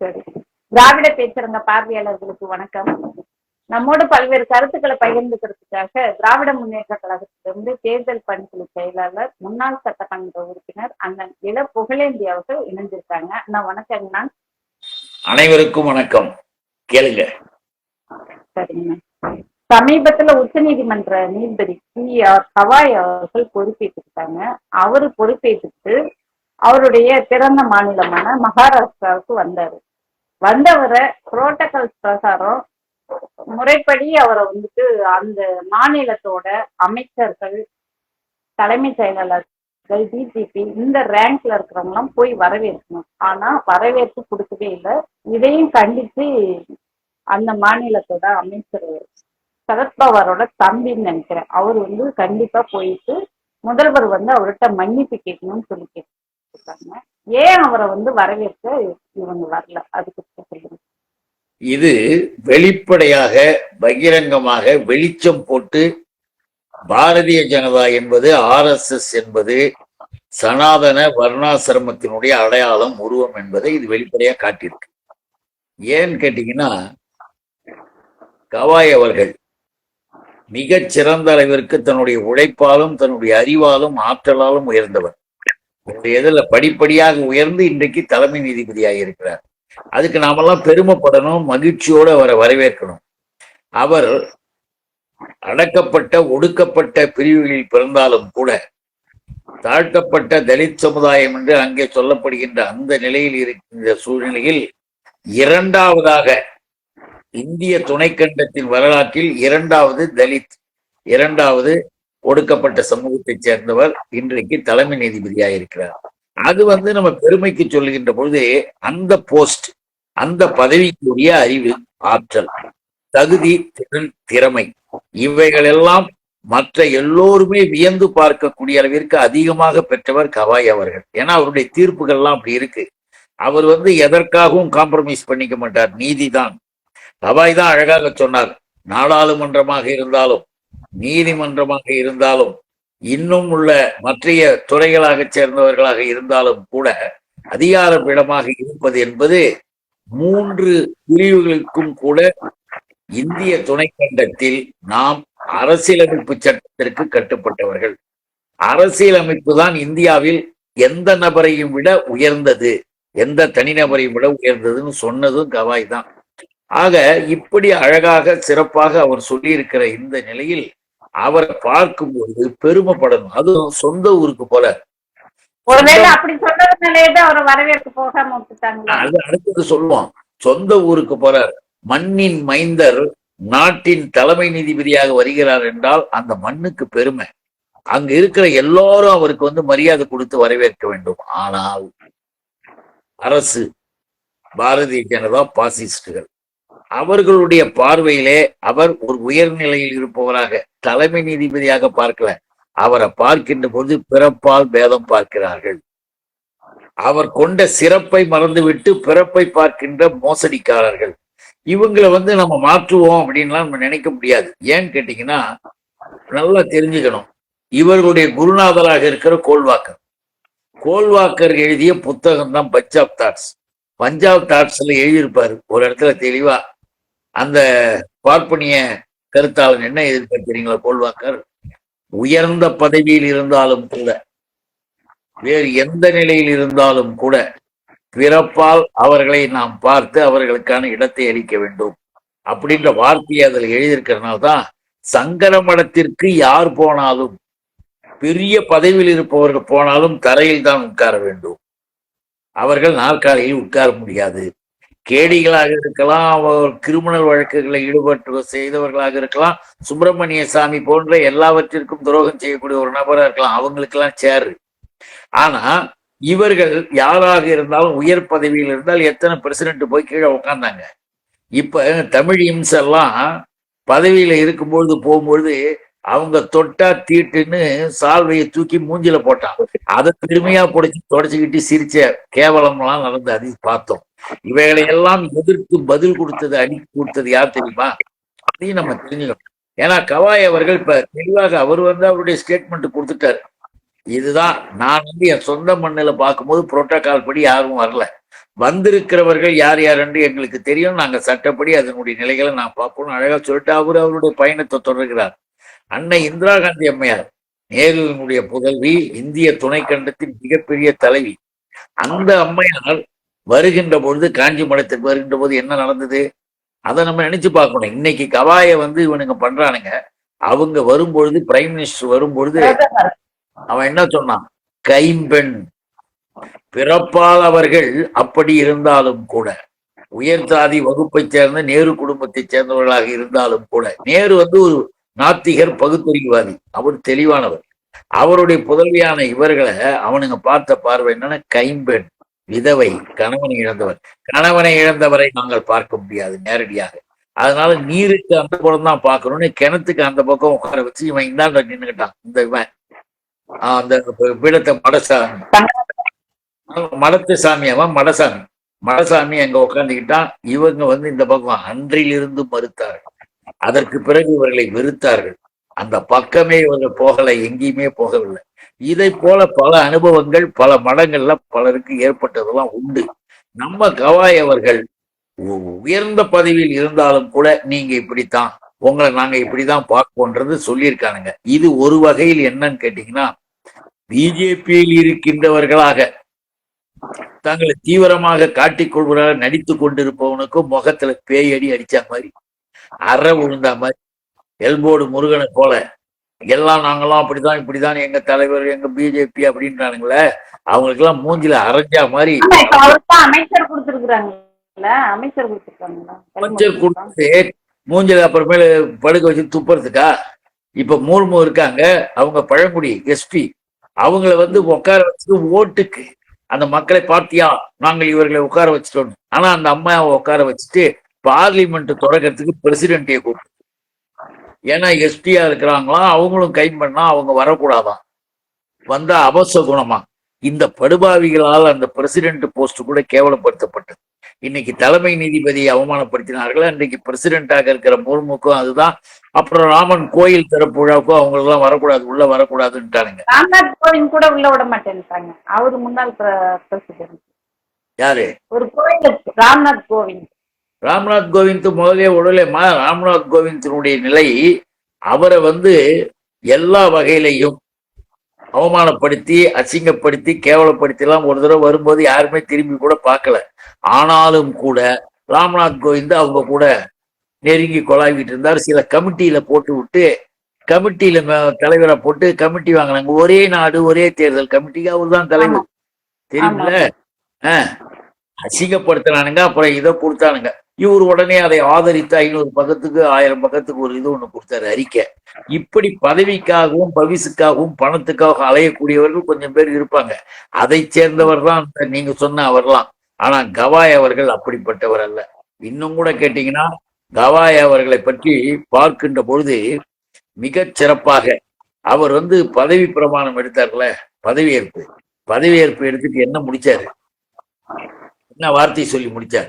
சரி. திராவிட பேசுறங்க பார்வையாளர்களுக்கு வணக்கம். நம்மோடு பல்வேறு கருத்துக்களை பகிர்ந்துக்கிறதுக்காக திராவிட முன்னேற்ற கழகத்திலிருந்து தேர்தல் பணிக்குழு செயலாளர் முன்னாள் சட்டமன்ற உறுப்பினர் அண்ணன் இள புகழேந்தி அவர்கள் இணைஞ்சிருக்காங்க அண்ணா வணக்கங்கண்ணா அனைவருக்கும் வணக்கம். கேளுங்க. சரிங்க. சமீபத்துல உச்சநீதிமன்ற நீதிபதி பி ஆர் கவாய் அவர்கள் பொறுப்பேற்றுக்கிட்டாங்க அவரு பொறுப்பேற்றுட்டு அவருடைய பிறந்த மாநிலமான மகாராஷ்டிராவுக்கு வந்தாரு. வந்தவரை புரோட்டோகால் பிரகாரம் முறைப்படி அவரை வந்துட்டு அந்த மாநிலத்தோட அமைச்சர்கள் தலைமைச் செயலாளர்கள் டிஜிபி இந்த ரேங்க்ல இருக்கிறவங்களாம் போய் வரவேற்கணும். ஆனா வரவேற்பு கொடுக்கவே இல்லை. இதையும் கண்டித்து அந்த மாநிலத்தோட அமைச்சர் சரத்பவாரோட தம்பின்னு நினைக்கிறேன். அவர் வந்து கண்டிப்பா போயிட்டு முதல்வர் வந்து அவர்கிட்ட மன்னிப்பு கேட்கணும்னு சொல்லி கொடுத்தாங்க. ஏன் அவரை வந்து வரவேற்க இவங்க வரல? அதுக்கு சொல்லுங்க. இது வெளிப்படையாக பகிரங்கமாக வெளிச்சம் போட்டு பாரதிய ஜனதா என்பது ஆர்எஸ்எஸ் என்பது சனாதன வர்ணாசிரமத்தினுடைய அடையாளம் உருவம் என்பதை இது வெளிப்படையா காட்டியிருக்கு. ஏன்னு கேட்டீங்கன்னா கவாய் அவர்கள் மிகச் சிறந்த அளவிற்கு தன்னுடைய உழைப்பாலும் தன்னுடைய அறிவாலும் ஆற்றலாலும் உயர்ந்தவர். இன்றைய இதில் படிப்படியாக உயர்ந்து இன்றைக்கு தலைமை நீதிபதியாக இருக்கிறார். அதுக்கு நாமெல்லாம் பெருமைப்படணும் மகிழ்ச்சியோடு அவரை வரவேற்கணும். அவர் அடக்கப்பட்ட ஒடுக்கப்பட்ட பிரிவுகளில் பிறந்தாலும் கூட தாழ்த்தப்பட்ட தலித் சமுதாயம் என்று அங்கே சொல்லப்படுகின்ற அந்த நிலையில் இருக்கின்ற சூழ்நிலையில் இரண்டாவதாக இந்திய துணைக்கண்டத்தின் வரலாற்றில் இரண்டாவது தலித் இரண்டாவது ஒடுக்கப்பட்ட சமூகத்தைச் சேர்ந்தவர் இன்றைக்கு தலைமை நீதிபதியாக இருக்கிறார். அது வந்து நம்ம பெருமைக்கு சொல்லுகின்ற பொழுது அந்த போஸ்ட் அந்த பதவிக்குரிய அறிவு ஆற்றல் தகுதி திறன் திறமை இவைகளெல்லாம் மற்ற எல்லோருமே வியந்து பார்க்கக்கூடிய அளவிற்கு அதிகமாக பெற்றவர் கவாய் அவர்கள். ஏன்னா அவருடைய தீர்ப்புகள்லாம் அப்படி இருக்கு. அவர் வந்து எதற்காகவும் காம்ப்ரமைஸ் பண்ணிக்க மாட்டார். நீதிதான். கவாய் தான் அழகாக சொன்னார். நாடாளுமன்றமாக இருந்தாலும் நீதிமன்றமாக இருந்தாலும் இன்னும் உள்ள மற்றைய துறைகளாக சேர்ந்தவர்களாக இருந்தாலும் கூட அதிகார பீடமாக இருப்பது என்பது மூன்று பிரிவுகளுக்கும் கூட இந்திய துணைக்கண்டத்தில் நாம் அரசியலமைப்பு சட்டத்திற்கு கட்டுப்பட்டவர்கள். அரசியலமைப்பு தான் இந்தியாவில் எந்த நபரையும் விட உயர்ந்தது எந்த தனிநபரையும் விட உயர்ந்ததுன்னு சொன்னதும் கவாய் தான். ஆக இப்படி அழகாக சிறப்பாக அவர் சொல்லியிருக்கிற இந்த நிலையில் அவரை பார்க்கும்போது பெருமைப்படணும். அதுவும் சொந்த ஊருக்கு போல. அடுத்தது சொல்லுவோம் சொந்த ஊருக்கு போறார் மண்ணின் மைந்தர் நாட்டின் தலைமை நீதிபதியாக வருகிறார் என்றால் அந்த மண்ணுக்கு பெருமை. அங்க இருக்கிற எல்லாரும் அவருக்கு வந்து மரியாதை கொடுத்து வரவேற்க வேண்டும். ஆனால் அரசு பாரதிய ஜனதா பாசிஸ்டுகள் அவர்களுடைய பார்வையிலே அவர் ஒரு உயர்நிலையில் இருப்பவராக தலைமை நீதிபதியாக பார்க்கல. அவரை பார்க்கின்ற போது பிறப்பால் பேதம் பார்க்கிறார்கள். அவர் கொண்ட சிறப்பை மறந்துவிட்டு பிறப்பை பார்க்கின்ற மோசடிக்காரர்கள். இவங்களை வந்து நம்ம மாற்றுவோம் அப்படின்லாம் நம்ம நினைக்க முடியாது. ஏன்னு கேட்டீங்கன்னா நல்லா தெரிஞ்சுக்கணும். இவர்களுடைய குருநாதராக இருக்கிற கோல்வாக்கர். கோல்வாக்கர் எழுதிய புத்தகம் தான் பஞ்சாப் தாட்ஸ். பஞ்சாப் தாட்ஸ்ல எழுதியிருப்பாரு. ஒரு இடத்துல தெளிவா அந்த பார்ப்பனிய கருத்தாளன் என்ன எதிர்பார்க்கிறீங்களா கோல்வாக்கர் உயர்ந்த பதவியில் இருந்தாலும் கூட வேறு எந்த நிலையில் இருந்தாலும் கூட பிறப்பால் அவர்களை நாம் பார்த்து அவர்களுக்கான இடத்தை அளிக்க வேண்டும். அப்படின்ற வார்த்தையை அதில் எழுதியிருக்கிறதுனால தான் சங்கர மடத்திற்கு யார் போனாலும் பெரிய பதவியில் இருப்பவர்கள் போனாலும் தரையில் தான் உட்கார வேண்டும். அவர்கள் நாற்காலியில் உட்கார முடியாது. கேடிகளாக இருக்கலாம் அவர் கிரிமினல் வழக்குகளில் ஈடுபட்டு செய்தவர்களாக இருக்கலாம் சுப்பிரமணிய சாமி போன்ற எல்லாவற்றிற்கும் துரோகம் செய்யக்கூடிய ஒரு நபராக இருக்கலாம். அவங்களுக்கெல்லாம் சேரு ஆனா இவர்கள் யாராக இருந்தாலும் உயர் பதவியில் இருந்தால் எத்தனை பிரசிடென்ட் போய் கீழே உட்கார்ந்தாங்க இப்ப தமிழ் எல்லாம் பதவியில இருக்கும்பொழுது போகும்பொழுது அவங்க தொட்டா தீட்டுன்னு சால்வையை தூக்கி மூஞ்சில போட்டான். அதை பெருமையா பிடிச்சி தொடச்சுக்கிட்டு சிரிச்ச கேவலம்லாம் நடந்து அதை பார்த்தோம். இவைகளை எல்லாம் எதிர்த்து பதில் கொடுத்தது அடி கொடுத்தது யார் தெரியுமா? அதையும் நம்ம தெரிஞ்சுக்கணும். ஏன்னா கவாய் அவர்கள் இப்ப தெளிவாக அவர் வந்து அவருடைய ஸ்டேட்மெண்ட் கொடுத்துட்டாரு. இதுதான் நான் வந்து என் சொந்த மண்ணில் பார்க்கும்போது புரோட்டோகால் படி யாரும் வரல. வந்திருக்கிறவர்கள் யார் யார் என்று எங்களுக்கு தெரியும். நாங்க சட்டப்படி அதனுடைய நிலைகளை நான் பார்ப்போம் அழகா சொல்லிட்டு அவர் அவருடைய பயணத்தை தொடர்கிறார். அன்னை இந்திரா காந்தி அம்மையார் நேருவினுடைய புதல்வி இந்திய துணைக்கண்டத்தின் மிகப்பெரிய தலைவி. அந்த அம்மையார் வருகின்ற பொழுது காஞ்சி மடத்திற்கு வருகின்ற போது என்ன நடந்தது? அதை நம்ம நினைச்சு பார்க்கணும். இன்னைக்கு கவாய வந்து இவனுங்க பண்றானுங்க. அவங்க வரும்பொழுது பிரைம் மினிஸ்டர் வரும்பொழுது அவன் என்ன சொன்னான்? கைம்பெண். பிறப்பாதவர்கள் அப்படி இருந்தாலும் கூட உயர் சாதி வகுப்பைச் சேர்ந்த நேரு குடும்பத்தைச் சேர்ந்தவர்களாக இருந்தாலும் கூட நேரு வந்து ஒரு நாத்திகர் பகுத்தறிவாதி அவர் தெளிவானவர். அவருடைய புதல்வியான இவர்களை அவனுங்க பார்த்த பார்வை என்னன்னா கைம்பெண். விதவை கணவனை இழந்தவர். கணவனை இழந்தவரை நாங்கள் பார்க்க முடியாது நேரடியாக. அதனால நீருக்கு அந்த புறம் தான் பார்க்கணும்னு கிணத்துக்கு அந்த பக்கம் உட்கார வச்சு இவன் இந்தாண்ட நின்னுக்கிட்டான். இந்த இவன் ஆஹ் அந்த பீடத்தை மடசாமி. மடத்து சாமி அவன் மடசாமி. மடசாமி அங்க உட்காந்துக்கிட்டான் இவங்க வந்து இந்த பக்கம் அன்றிலிருந்து மறுத்தார்கள். அதற்கு பிறகு இவர்களை வெறுத்தார்கள். அந்த பக்கமே இவர்கள் போகலை எங்கேயுமே போகவில்லை. இதை போல பல அனுபவங்கள் பல மடங்கள்ல பலருக்கு ஏற்பட்டதெல்லாம் உண்டு. நம்ம கவாய் அவர்கள் உ- உயர்ந்த பதவியில் இருந்தாலும் கூட நீங்க இப்படித்தான் உங்களை நாங்க இப்படிதான் பார்ப்போன்றது சொல்லியிருக்கானுங்க. இது ஒரு வகையில் என்னன்னு கேட்டீங்கன்னா பிஜேபியில் இருக்கின்றவர்களாக தங்களை தீவிரமாக காட்டிக்கொள்வதாக கொள்வதாக நடித்துக் கொண்டிருப்பவனுக்கும் முகத்துல பேயடி அடிச்ச மாதிரி அற விழுந்தா மாதிரி எல்போடு முருகனை போல எல்லாம் நாங்களாம் அப்படிதான் இப்படிதான் எங்க தலைவர் எங்க பிஜேபி அப்படின்றானுங்களே அவங்களுக்கு எல்லாம் மூஞ்சில அரைஞ்சா மாதிரி. அமைச்சர் கொடுத்து மூஞ்சில அப்புறமேல படுக்க வச்சு துப்புறதுக்கா? இப்ப மூர்மு இருக்காங்க அவங்க பழங்குடி எஸ்பி அவங்கள வந்து உட்கார வச்சுட்டு ஓட்டுக்கு. அந்த மக்களை பார்த்தியா நாங்கள் இவர்களை உட்கார வச்சுட்டோம் ஆனா அந்த அம்மாவை உட்கார வச்சுட்டு பார்லிமெண்ட் தொடக்கிறதுக்கு பிரசிடென்ட்டையை கூப்பிட்டு ஏன்னா எஸ்பியா இருக்கிறாங்களா அவங்களும் கை பண்ணா அவங்க வரக்கூடாதாம் வந்தா அபச குணமா? இந்த படுபாவிகளால் அந்த பிரசிடென்ட் போஸ்ட் கூட கேவலப்படுத்தப்பட்டது. இன்னைக்கு தலைமை நீதிபதியை அவமானப்படுத்தினார்கள். அன்றைக்கு பிரசிடென்டாக இருக்கிற முர்முக்கும் அதுதான். அப்புறம் ராமன் கோயில் திறப்பு விழாவுக்கும் அவங்க எல்லாம் வரக்கூடாது உள்ள வரக்கூடாதுன்ட்டானுங்க. ராம்நாத் கோவிந்த் கூட உள்ள விட மாட்டேன்ட்டாங்க. அவரு முன்னாள் யாரு? ஒரு கோயிலுக்கு ராம்நாத் கோவிந்த். ராம்நாத் கோவிந்த் முதலே உடலேமா ராம்நாத் கோவிந்தினுடைய நிலை அவரை வந்து எல்லா வகையிலையும் அவமானப்படுத்தி அசிங்கப்படுத்தி கேவலப்படுத்தி எல்லாம் ஒரு தடவை வரும்போது யாருமே திரும்பி கூட பார்க்கல. ஆனாலும் கூட ராம்நாத் கோவிந்த் அவங்க கூட நெருங்கி கொலாவிட்டு இருந்தார். சில கமிட்டியில போட்டு விட்டு கமிட்டியில தலைவரை போட்டு கமிட்டி வாங்கினாங்க. ஒரே நாடு ஒரே தேர்தல் கமிட்டிக்கு அவர் தான் தலைவர். தெரியுமில்ல? அசிங்கப்படுத்தினானுங்க அப்புறம் இதை கொடுத்தானுங்க. இவர் உடனே அதை ஆதரித்து ஐநூறு பக்கத்துக்கு ஆயிரம் பக்கத்துக்கு ஒரு இது ஒண்ணு கொடுத்தாரு அறிக்கை. இப்படி பதவிக்காகவும் பவிசுக்காகவும் பணத்துக்காகவும் அலையக்கூடியவர்கள் கொஞ்சம் பேர் இருப்பாங்க. அதை சேர்ந்தவர் தான் அந்த நீங்க சொன்ன அவர்லாம். ஆனா கவாய் அவர்கள் அப்படிப்பட்டவர் அல்ல. இன்னும் கூட கேட்டீங்கன்னா கவாய் அவர்களை பற்றி பார்க்கின்ற பொழுது மிகச் சிறப்பாக அவர் வந்து பதவி பிரமாணம் எடுத்தார்ல பதவியேற்பு. பதவியேற்பு எடுத்துட்டு என்ன முடிச்சாரு? என்ன வார்த்தை சொல்லி முடிச்சார்?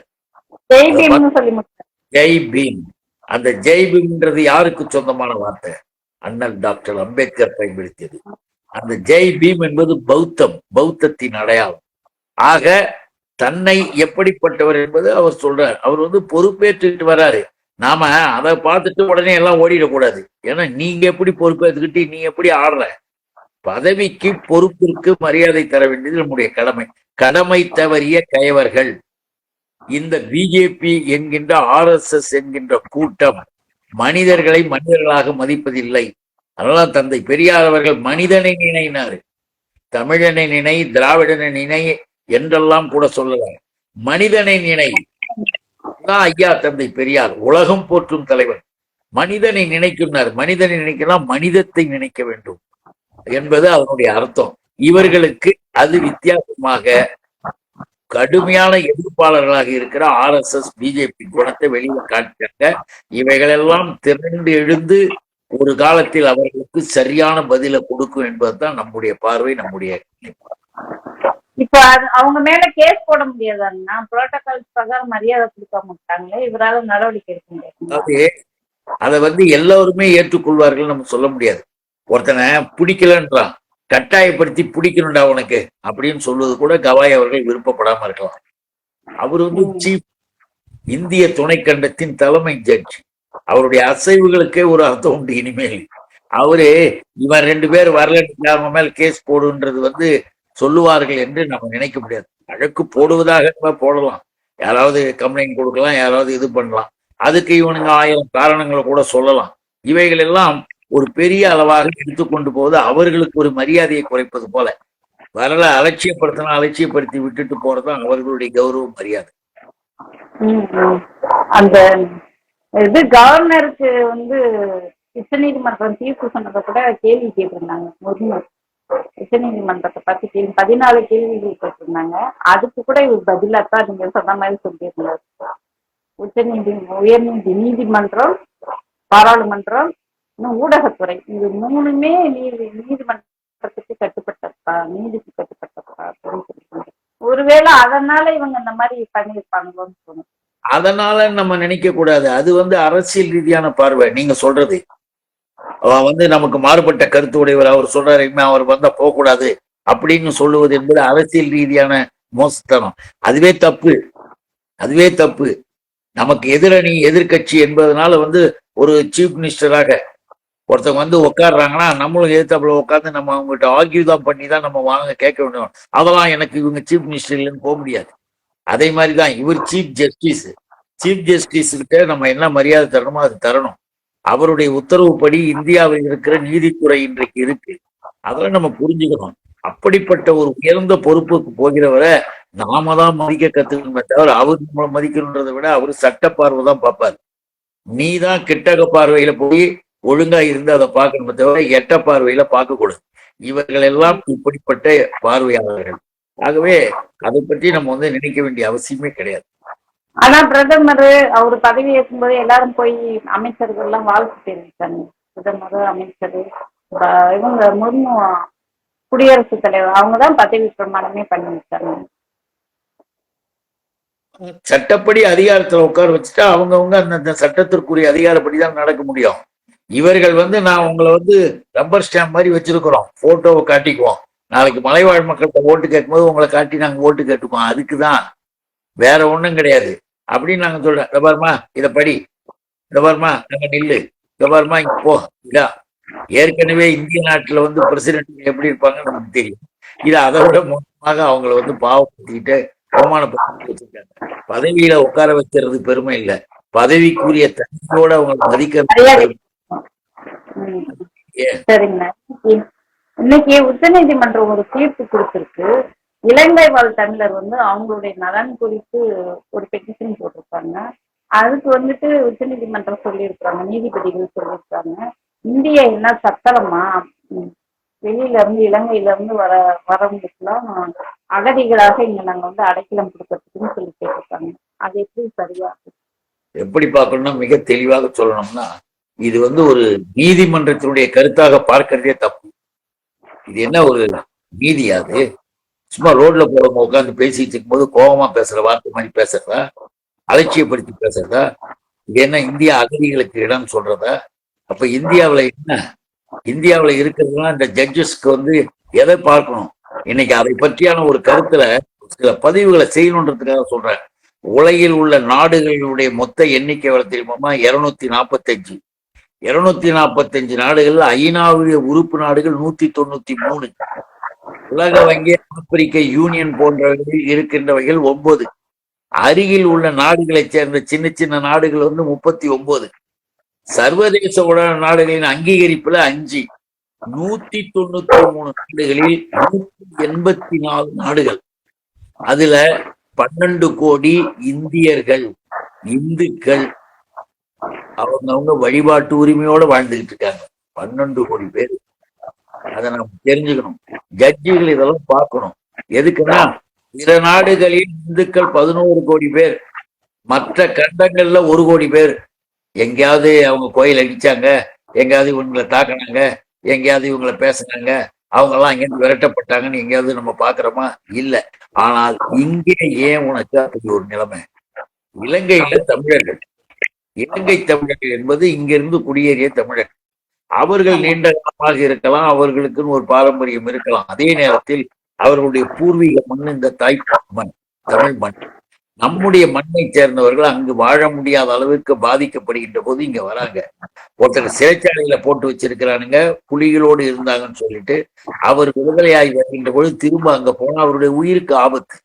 ஜெய் சொல்லி பீம். அந்த ஜெய் பீம்ன்றது யாருக்கு சொந்தமான வார்த்தை? அண்ணல் டாக்டர் அம்பேத்கர் பயன்படுத்தியது. அந்த ஜெய் பீம் என்பது பௌத்தம் பௌத்தத்தின் அடையாளம். ஆக தன்னை எப்படிப்பட்டவர் என்பது அவர் சொல்றார். அவர் வந்து பொறுப்பேற்றுட்டு வராரு. நாம அதை பார்த்துட்டு உடனே எல்லாம் ஓடிடக்கூடாது. ஏன்னா நீங்க எப்படி பொறுப்பேற்றுக்கிட்டு நீ எப்படி ஆடுற? பதவிக்கு பொறுப்பிற்கு மரியாதை தர வேண்டியது நம்முடைய கடமை. கடமை தவறிய கயவர்கள். இந்த பிஜேபி என்கின்ற ஆர்எஸ்எஸ் என்கின்ற கூட்டம் மனிதர்களை மனிதர்களாக மதிப்பதில்லை. அதனால தந்தை பெரியார் அவர்கள் மனிதனை நினைனாரு. தமிழனை நினை திராவிடனை நினை என்றெல்லாம் கூட சொல்லலாம். மனிதனை நினை. தான் ஐயா தந்தை பெரியார் உலகம் போற்றும் தலைவர். மனிதனை நினைக்கின்றார் மனிதனை நினைக்கலாம் மனிதத்தை நினைக்க வேண்டும். என்பது அதனுடைய அர்த்தம். இவர்களுக்கு அது வித்தியாசமாக கடுமையான எதிர்ப்பாளர்களாக இருக்கிற ஆர் எஸ் எஸ் பிஜேபி குணத்தை வெளியில காட்டுறாங்க இவைகளெல்லாம் திரண்டு எழுந்து ஒரு காலத்தில் அவர்களுக்கு சரியான பதிலை கொடுக்கும் என்பதுதான் நம்முடைய பார்வை நம்முடைய இப்ப அவங்க மேல கேஸ் போட முடியாதாங்கண்ணா புரோட்டோகால் பிரகாரம் மரியாதை கொடுக்க மாட்டாங்களே. இவரால நடவடிக்கை எடுக்க முடியாது அதை வந்து எல்லோருமே ஏற்றுக்கொள்வார்கள் நம்ம சொல்ல முடியாது. ஒருத்தனை பிடிக்கலன்றான். கட்டாயப்படுத்தி பிடிக்கணும்டா உனக்கு அப்படின்னு சொல்வது கூட கவாய் அவர்கள் விருப்பப்படாம இருக்கலாம். அவர் வந்து. சீஃப் இந்திய துணைக்கண்டத்தின் தலைமை ஜட்ஜ் அவருடைய அசைவுகளுக்கே ஒரு அர்த்தம் உண்டு இனிமேல். அவரு இவன் ரெண்டு பேர் வரலன்னு அவன் மேல் கேஸ் போடுன்றது வந்து சொல்லுவார்கள் என்று நம்ம நினைக்க முடியாது. வழக்கு போடுவதாக போடலாம். யாராவது கம்ப்ளைண்ட் கொடுக்கலாம் யாராவது இது பண்ணலாம். அதுக்கு இவனுங்க ஆயிரம் காரணங்களை கூட சொல்லலாம். இவைகள் எல்லாம் ஒரு பெரிய அளவாக எடுத்துக்கொண்டு போவது அவர்களுக்கு ஒரு மரியாதையை குறைப்பது போல. வரல அலட்சியப்படுத்தினா அலட்சியப்படுத்தி விட்டுட்டு போறதுதான் அவர்களுடைய கௌரவம் மரியாதை. அந்த இது கவர்னருக்கு வந்து உச்சநீதிமன்றம் தீர்ப்பு சொன்னதை கூட கேள்வி கேட்டிருந்தாங்க முர்மு. உச்சநீதிமன்றத்தை பத்தி கேள்வி பதினாலு கேள்விகள் கேட்டிருந்தாங்க. அதுக்கு கூட இவர் பதிலா தான் நீங்க சொன்ன மாதிரி சொல்லியிருந்தாரு. உச்சநீதி உயர்நீதி நீதிமன்றம் பாராளுமன்றம் இன்னும் ஊடகத்துறை. இது மூணுமே நீதி நீதிமன்றத்துக்கு கட்டுப்பட்ட நீதிக்கு கட்டுப்பட்டதா? அப்படின்னு ஒருவேளை அதனால இவங்க இந்த மாதிரி பண்ணியிருப்பாங்களோன்னு தோணும். அதனால நம்ம நினைக்க கூடாது. அது வந்து அரசியல் ரீதியான பார்வை. நீங்க சொல்றது. வந்து நமக்கு மாறுபட்ட கருத்து உடையவர் அவர் சொல்றாரு. இனிமே அவர் வந்தா போக கூடாது அப்படின்னு சொல்லுவது என்பது அரசியல் ரீதியான மோசத்தனம். அதுவே தப்பு. அதுவே தப்பு. நமக்கு எதிரணி எதிர்கட்சி என்பதனால வந்து ஒரு சீஃப் மினிஸ்டராக ஒருத்தவங்க வந்து உட்காடுறாங்கன்னா நம்மளும் எதிர்த்தாப்புல உட்காந்து நம்ம அவங்ககிட்ட ஆர்கியூ தான் பண்ணி தான் நம்ம வாங்க கேட்க வேண்டும் அதெல்லாம் எனக்கு இவங்க சீஃப் மினிஸ்டர் இல்லைன்னு போக முடியாது. அதே மாதிரி தான் இவர் சீஃப் ஜஸ்டிஸ் சீஃப் ஜஸ்டிஸுக்கு நம்ம என்ன மரியாதை தரணுமோ அது தரணும். அவருடைய உத்தரவுப்படி இந்தியாவில் இருக்கிற நீதித்துறை இன்றைக்கு இருக்கு. அதெல்லாம் நம்ம புரிஞ்சுக்கணும். அப்படிப்பட்ட ஒரு உயர்ந்த பொறுப்புக்கு போகிறவரை நாம தான் மதிக்க கத்துக்கணுமே தவிர அவர் நம்மளை மதிக்கணுன்றதை விட அவர் சட்ட பார்வை தான் பார்ப்பாரு. நீ தான் கிட்டக பார்வையில போய் ஒழுங்கா இருந்து அதை பார்க்கணுமே தவிர எட்ட பார்வையில பார்க்க கூடாது இவர்கள் எல்லாம் இப்படிப்பட்ட பார்வையாளர்கள். ஆகவே அதை பற்றி நம்ம வந்து நினைக்க வேண்டிய அவசியமே கிடையாது. ஆனா பிரதமர் அவர் பதவி ஏற்கும்போது எல்லாரும் போய் அமைச்சர்கள் எல்லாம் வாழ்த்து தெரிவித்தாங்க பிரதமர் அமைச்சர் இவங்க முர்மு குடியரசுத் தலைவர் அவங்க தான் பதவி பிரமாணமே பண்ணி வச்சாங்க சட்டப்படி அதிகாரத்துல உட்கார வச்சுட்டா அவங்கவுங்க அந்தந்த சட்டத்திற்குரிய அதிகாரப்படி தான் நடக்க முடியும். இவர்கள் வந்து நான் உங்களை வந்து ரப்பர் ஸ்டாம்ப் மாதிரி வச்சிருக்கிறோம். போட்டோவை காட்டிக்குவோம். நாளைக்கு மலைவாழ் மக்கள்கிட்ட ஓட்டு கேட்கும்போது உங்களை காட்டி நாங்க ஓட்டு கேட்டுக்குவோம். அதுக்கு தான் வேற ஒண்ணும் கிடையாது. அப்படின்னு நாங்க சொல்றோம். "இதோ பாரும்மா இதை படி. இதை பாரும்மா நாங்க நில்லு. இதை பாரும்மா இங்க போ. இதா. ஏற்கனவே இந்திய நாட்டுல வந்து பிரசிடென்ட் எப்படி இருப்பாங்கன்னு நமக்கு தெரியும். இது அதை விட மோசமாக அவங்கள வந்து பாவப்படுத்திக்கிட்டு அவமானப்படுத்தி வச்சிருக்காங்க. பதவியில உட்கார வைக்கிறது பெருமை இல்ல. பதவிக்குரிய தன்மையோட அவங்க மதிக்க மரியாதை. ம். ஏ. சரிங்க இன்னைக்கு- இன்னைக்கு உச்சநீதிமன்றம் ஒரு தீர்ப்பு கொடுத்திருக்கு இலங்கை வாழ் தமிழர் வந்து அவங்களுடைய நலன் குறித்து ஒரு பெட்டிஷன் போட்டிருக்காங்க அதுக்கு வந்துட்டு உச்சநீதிமன்றம் சொல்லியிருக்காங்க நீதிபதிகள் சொல்லியிருக்காங்க இந்திய என்ன சட்டமா ம், வெளியில இருந்து இலங்கையில இருந்து வர வரவங்களுக்குலாம் அகதிகளாக இங்க நாங்க வந்து அடைக்கலம் கொடுக்கறதுக்குன்னு சொல்லி கேட்டிருக்காங்க அது எப்படி சரியா எப்படி பார்க்கணும்னா மிக தெளிவாக சொல்லணும்னா இது வந்து ஒரு நீதிமன்றத்தினுடைய கருத்தாக பார்க்கறதே தப்பு. இது என்ன ஒரு நீதியா அது? சும்மா ரோட்ல போறவங்க உட்காந்து பேசிட்டு இருக்கும்போது கோபமா பேசுற வார்த்தை மாதிரி பேசுறதா? அலட்சியப்படுத்தி பேசுறதா? இது என்ன இந்தியா அகதிகளுக்கு இடம் சொல்றதா? அப்ப இந்தியாவில் என்ன? இந்தியாவில் இருக்கிறதுனா இந்த ஜட்ஜஸ்க்கு வந்து எதை பார்க்கணும்? இன்னைக்கு அதை பற்றியான ஒரு கருத்துல சில பதிவுகளை செய்யணுன்றதுக்காக சொல்றேன். உலகில் உள்ள நாடுகளுடைய மொத்த எண்ணிக்கை எவ்வளவு தெரியுமாமா இருநூத்தி நாற்பத்தஞ்சு இருநூத்தி நாற்பத்தஞ்சு நாடுகள்ல ஐநாவுடைய உறுப்பு நாடுகள் நூத்தி தொண்ணூத்தி மூணு. உலக வங்கி ஆப்பிரிக்க யூனியன் போன்றவைகள் இருக்கின்றவைகள் ஒன்பது. அருகில் உள்ள நாடுகளைச் சேர்ந்த சின்ன சின்ன நாடுகள் வந்து முப்பத்தி ஒன்பது. சர்வதேச உலக நாடுகளின் அங்கீகரிப்புல அஞ்சு. நூத்தி தொண்ணூத்தி மூணு நாடுகளில் நூத்தி எண்பத்தி நாலு நாடுகள். அதுல பன்னெண்டு கோடி இந்தியர்கள் இந்துக்கள் அவங்கவுங்க வழிபாட்டு உரிமையோட வாழ்ந்துகிட்டு இருக்காங்க. பன்னெண்டு கோடி பேர். அதை நம்ம தெரிஞ்சுக்கணும். ஜட்ஜிகள் இதெல்லாம் பார்க்கணும். எதுக்குன்னா பிற நாடுகளில் இந்துக்கள் பதினோரு கோடி பேர். மற்ற கண்டங்கள்ல ஒரு கோடி பேர். எங்கேயாவது அவங்க கோயில் அடிச்சாங்க எங்கேயாவது இவங்களை தாக்குனாங்க எங்கேயாவது இவங்களை பேசுனாங்க அவங்க எல்லாம் அங்கேருந்து விரட்டப்பட்டாங்கன்னு எங்கேயாவது நம்ம பாக்குறோமா இல்ல. ஆனால் இங்கே ஏன் உனக்கு அப்படி ஒரு நிலைமை? இலங்கையில தமிழர்கள் இலங்கை தமிழர்கள் என்பது இங்கிருந்து குடியேறிய தமிழர் அவர்கள் நீண்ட காலமாக இருக்கலாம் அவர்களுக்குன்னு ஒரு பாரம்பரியம் இருக்கலாம். அதே நேரத்தில் அவர்களுடைய பூர்வீக மண் இந்த தாய் மண் தமிழ் மண். நம்முடைய மண்ணை சேர்ந்தவர்கள் அங்கு வாழ முடியாத அளவுக்கு பாதிக்கப்படுகின்ற போது இங்க வராங்க. ஒருத்தர் சிறைச்சாலையில போட்டு வச்சிருக்கிறானுங்க புலிகளோடு இருந்தாங்கன்னு சொல்லிட்டு அவர் விடுதலையாகி வருகின்ற பொழுது திரும்ப அங்க போனா அவருடைய உயிருக்கு ஆபத்து.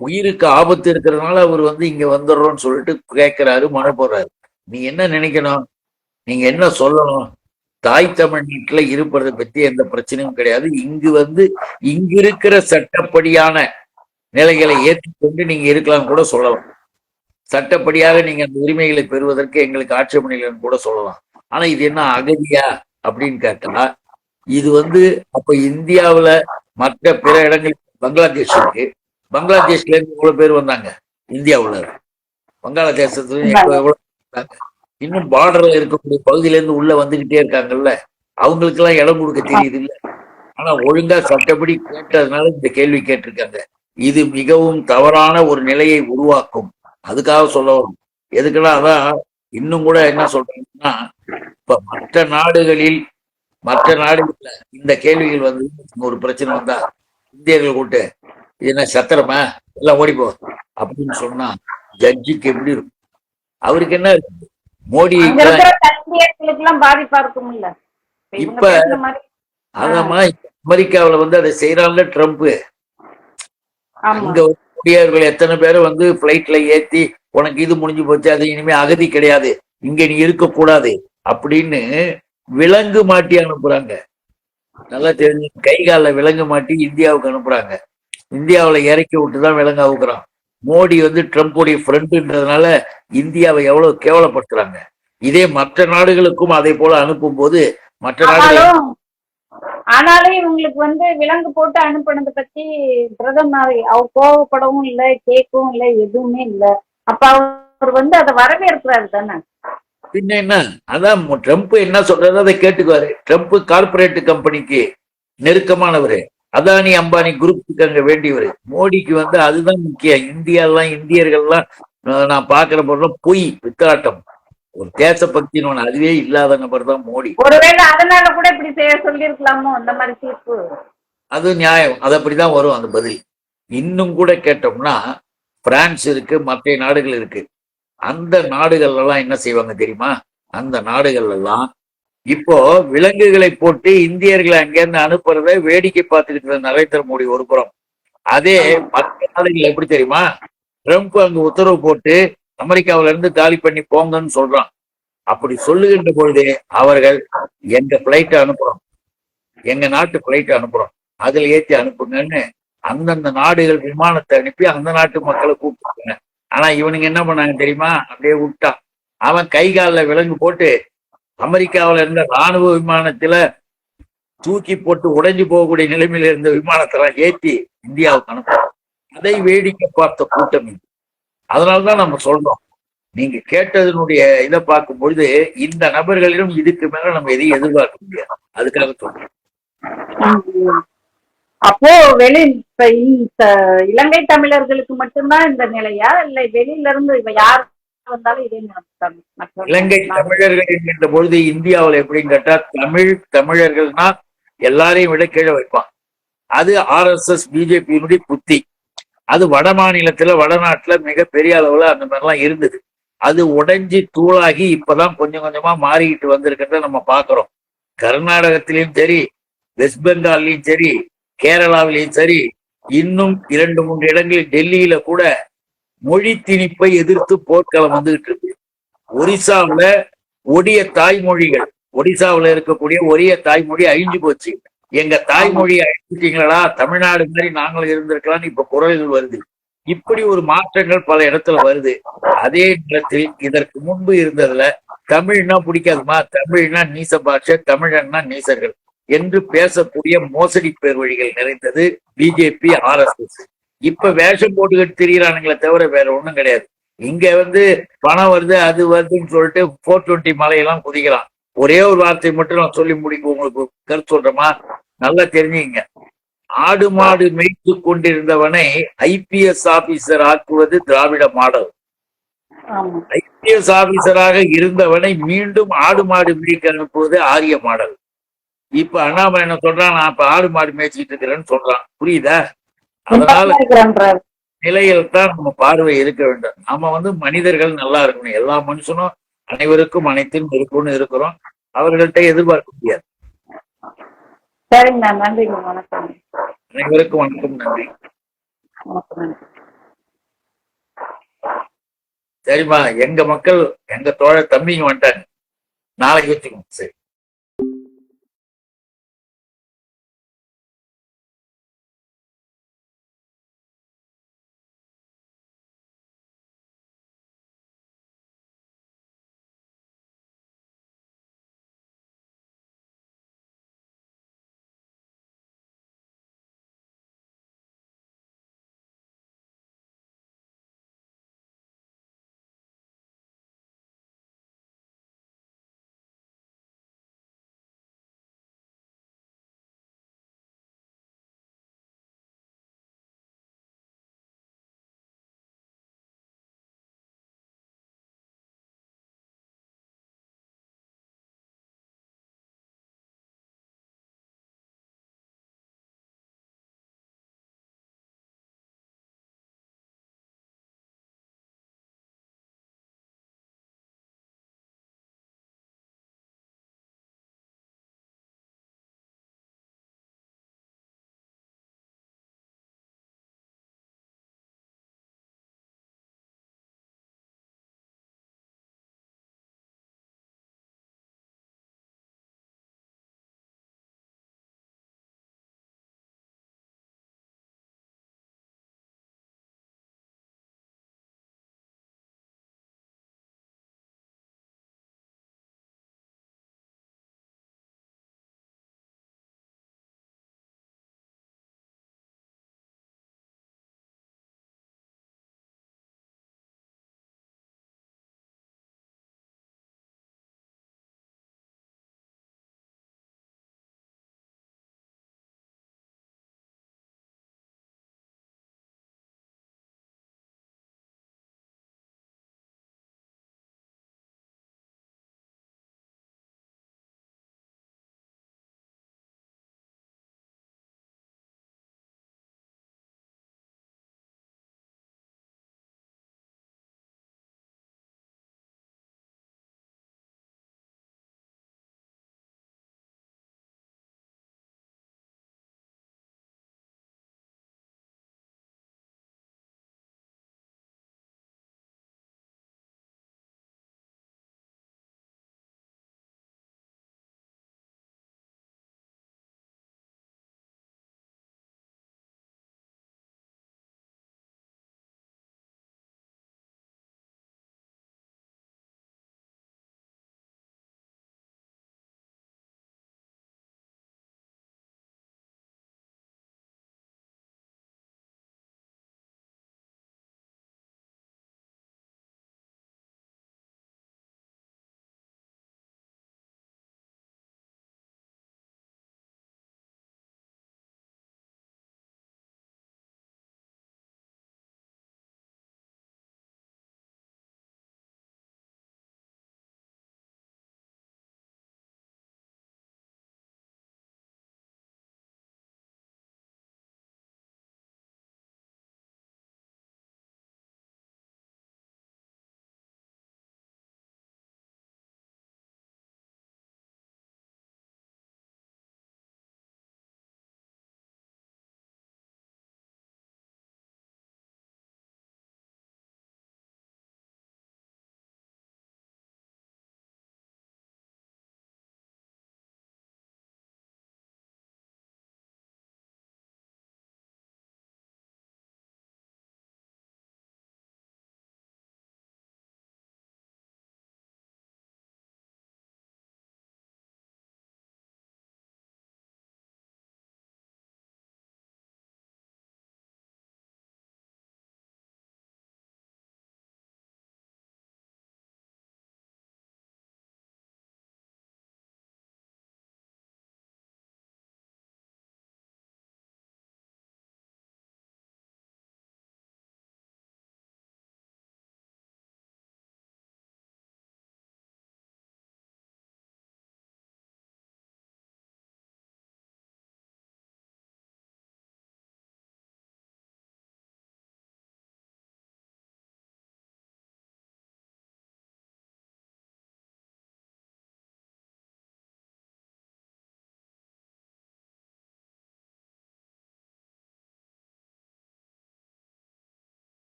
உயிருக்கு ஆபத்து இருக்கிறதுனால அவர் வந்து இங்க வந்துடுறோம்னு சொல்லிட்டு கேட்கிறாரு மனு போடுறாரு. நீ என்ன நினைக்கணும்? நீங்க என்ன சொல்லணும்? தாய் தமிழ்நாட்டுல இருப்பதை பத்தி எந்த பிரச்சனையும் கிடையாது. இங்கு வந்து இங்க இருக்கிற சட்டப்படியான நிலைகளை ஏற்றுக்கொண்டு நீங்க இருக்கலாம் கூட சொல்லலாம். சட்டப்படியாக நீங்க அந்த உரிமைகளை பெறுவதற்கு எங்களுக்கு ஆட்சேபனை கூட சொல்லலாம். ஆனா இது என்ன அகதியா அப்படின்னு கேட்டா இது வந்து அப்ப இந்தியாவுல மற்ற பிற இடங்கள் பங்களாதேஷ் இருக்கு பங்களாதேஷ்ல இருந்து இவ்வளவு பேர் வந்தாங்க? இந்தியாவுல. பங்களாதேசத்துல எவ்வளவு இன்னும் பார்டர்ல இருக்கக்கூடிய பகுதியில இருந்து உள்ள வந்துகிட்டே இருக்காங்கல்ல அவங்களுக்கு எல்லாம் இடம் கொடுக்க தெரியுது இல்ல ஆனா ஒழுங்கா சட்டப்படி கேட்டதுனால இந்த கேள்வி கேட்டிருக்காங்க. இது மிகவும் தவறான ஒரு நிலையை உருவாக்கும். அதுக்காக சொல்ல வரும் எதுக்குன்னா அதான் இன்னும் கூட என்ன சொல்றாங்கன்னா இப்ப மற்ற நாடுகளில் மற்ற நாடுகள்ல இந்த கேள்விகள் வந்து ஒரு பிரச்சனை வந்தா இந்தியர்கள் கூட்டு இது என்ன சத்திரமா? எல்லாம் ஓடிப்போ. அப்படின்னு சொன்னா ஜட்ஜிக்கு எப்படி இருக்கும்? அவருக்கு என்ன மோடி பாதிப்பா இருக்கும் இப்ப அதாம்மா அமெரிக்காவுல வந்து அதை செய்யறான்ல ட்ரம்ப். ஆமா. அங்க குடியவர்கள் எத்தனை பேரை வந்து பிளைட்ல ஏத்தி உனக்கு இது முடிஞ்சு போச்சு அது இனிமே அகதி கிடையாது இங்க நீ இருக்க கூடாது அப்படின்னு விலங்கு மாட்டி அனுப்புறாங்க. நல்லா தெரிஞ்சு கை காலில் விலங்கு மாட்டி இந்தியாவுக்கு அனுப்புறாங்க. இந்தியாவுல இறக்கி விட்டு தான் விலங்கு அவுக்குறான். மோடி வந்து ட்ரம்ப்புடைய ஃப்ரெண்டுன்றதுனால இந்தியாவை எவ்வளவு கேவலப்படுத்துறாங்க. இதே மற்ற நாடுகளுக்கும் அதே போல அனுப்பும் போது மற்ற நாடுகள் ஆனாலும் இவங்களுக்கு வந்து விலங்கு போட்டு அனுப்புனதை பத்தி பிரதமர் அவர் கோவப்படவும் இல்ல கேட்கவும் இல்ல எதுவுமே இல்ல. அப்ப அவர் வந்து அதை வரவேற்கிறாரு தானே? பின்ன என்ன? அதான் ட்ரம்ப் என்ன சொல்றாரு? அதை கேட்டுக்குவாரு. ட்ரம்ப் கார்ப்பரேட் கம்பெனிக்கு நெருக்கமானவரு. அதானி அம்பானி குரூப்புக்கு அங்க வேண்டியவர். மோடிக்கு வந்து அதுதான் முக்கியம். இந்தியாலாம் இந்தியர்கள்லாம் நான் பாக்குற பொருளும் பொய் பித்தாட்டம் ஒரு தேசபக்தின்னு அதுவே இல்லாத நபர் தான் மோடி. ஒருவேளை அதனால கூட இப்படி செய்ய சொல்லியிருக்கலாமோ? அந்த மாதிரி தீர்ப்பு. அது நியாயம். அது அப்படிதான் வரும் அந்த பதில். இன்னும் கூட கேட்டோம்னா பிரான்ஸ் இருக்கு மற்ற நாடுகள் இருக்கு. அந்த நாடுகள் எல்லாம் என்ன செய்வாங்க தெரியுமா? அந்த நாடுகள் எல்லாம் இப்போ விலங்குகளை போட்டு இந்தியர்களை அங்கேருந்து அனுப்புறத வேடிக்கை பார்த்துக்கிட்டு இருந்த நரேந்திர மோடி ஒரு புறம். அதே மற்ற நாடுகள் எப்படி தெரியுமா? ட்ரம்ப் அங்க உத்தரவு போட்டு அமெரிக்காவில இருந்து காலி பண்ணி போங்கன்னு சொல்றான். அப்படி சொல்லுகின்ற பொழுது அவர்கள் எங்க பிளைட்டை அனுப்புறோம். எங்க நாட்டு பிளைட்டை அனுப்புறோம். அதுல ஏத்தி அனுப்புங்கன்னு அந்தந்த நாடுகள் விமானத்தை அனுப்பி அந்த நாட்டு மக்களை கூப்பிட்டாங்க. ஆனா இவனுங்க என்ன பண்ணாங்க தெரியுமா? அப்படியே விட்டான். அவன் கை காலில் விலங்கு போட்டு அமெரிக்காவில் இருந்த ராணுவ விமானத்துல தூக்கி போட்டு உடைஞ்சு போகக்கூடிய நிலைமையில இருந்த விமானத்தெல்லாம் ஏத்தி இந்தியாவுக்கு அனுப்புறோம் அதை வேடிக்கை பார்த்த கூட்டம் இது. அதனாலதான் நம்ம சொல்றோம். நீங்க கேட்டதனுடைய இதை பார்க்கும் பொழுது இந்த நபர்களிடம் இதுக்கு மேல நம்ம எதையும் எதிர்பார்க்க முடியாது. அதுக்காக சொல்றோம். அப்போ வெளி இப்ப இந்த இலங்கை தமிழர்களுக்கு மட்டும்தான் இந்த நிலையா? இல்ல வெளியில இருந்து இப்ப யார் வந்தாலும் இதே இலங்கை தமிழர்கள் என்கின்ற பொழுது இந்தியாவுல எப்படின்னு கேட்டா தமிழ் தமிழர்கள்னா எல்லாரையும் விட கீழே வைப்பான். அது ஆர்எஸ்எஸ் பிஜேபியினுடைய புத்தி. அது வட மாநிலத்துல வடநாட்டுல மிக பெரிய அளவுல அந்த மாதிரிலாம் இருந்தது. அது உடைஞ்சி தூளாகி இப்பதான் கொஞ்சம் கொஞ்சமா மாறிக்கிட்டு வந்திருக்கிறத நம்ம பாக்குறோம் கர்நாடகத்திலயும் சரி வெஸ்ட் பெங்கால்லையும் சரி கேரளாவிலையும் சரி இன்னும் இரண்டு மூன்று இடங்களில் டெல்லியில கூட மொழி திணிப்பை எதிர்த்து போர்க்களம் வந்துகிட்டு இருக்கு ஒரிசாவில ஒடிய தாய்மொழிகள் ஒடிசாவுல இருக்கக்கூடிய ஒரிய தாய்மொழி அழிஞ்சு போச்சு. எங்க தாய்மொழியை அழிச்சிட்டீங்களா தமிழ்நாடு மாதிரி நாங்களும் இருந்திருக்கலாம்னு இப்ப குரல்கள் வருது. இப்படி ஒரு மாற்றங்கள் பல இடத்துல வருது. அதே நேரத்தில் இதற்கு முன்பு இருந்ததுல தமிழ்னா பிடிக்காதுமா? தமிழ்னா நீச பாஷை தமிழன்னா நீசர்கள் என்று பேசக்கூடிய மோசடி பேர் வழிகள் நிறைந்தது பிஜேபி ஆர்எஸ்எஸ் இப்ப வேஷம் போட்டுக்கிட்டு திரியிறானுங்களே தவிர வேற ஒண்ணும் கிடையாது. இங்க வந்து பணம் வருது அது வருதுன்னு சொல்லிட்டு போர் டுவெண்ட்டி மலையெல்லாம் குதிக்கிறான். ஒரே ஒரு வார்த்தை மட்டும் நான் சொல்லி முடிக்க உங்களுக்கு கருத்து சொல்றேமா நல்லா தெரிஞ்சுங்க. ஆடு மாடு மேய்த்து கொண்டிருந்தவனை ஐபிஎஸ் ஆபீசர் ஆக்குவது திராவிட மாடல். ஐபிஎஸ் ஆபீசராக இருந்தவனை மீண்டும் ஆடு மாடு மேய்க்க அனுப்புவது ஆரிய மாடல். இப்ப அண்ணாமலை என்ன சொல்றான்? நான் இப்ப ஆடு மாடு மேய்ச்சிட்டு இருக்கிறேன்னு சொல்றான். புரியுதா? அதனால நிலையில் தான் நம்ம பார்வை இருக்க வேண்டும். நாம வந்து மனிதர்கள் நல்லா இருக்கணும். எல்லா மனுஷனும் அனைவருக்கும் அனைத்தும் இருக்கும்னு இருக்கிறோம். அவர்கள்ட்ட எதிர்பார்க்க முடியாது. அனைவருக்கும் வணக்கம் நன்றி. சரிம்மா எங்க மக்கள் எங்க தோழ தம்பிங்க வந்துட்டாங்க. நாளைக்கு வச்சுக்கோங்க. சரி.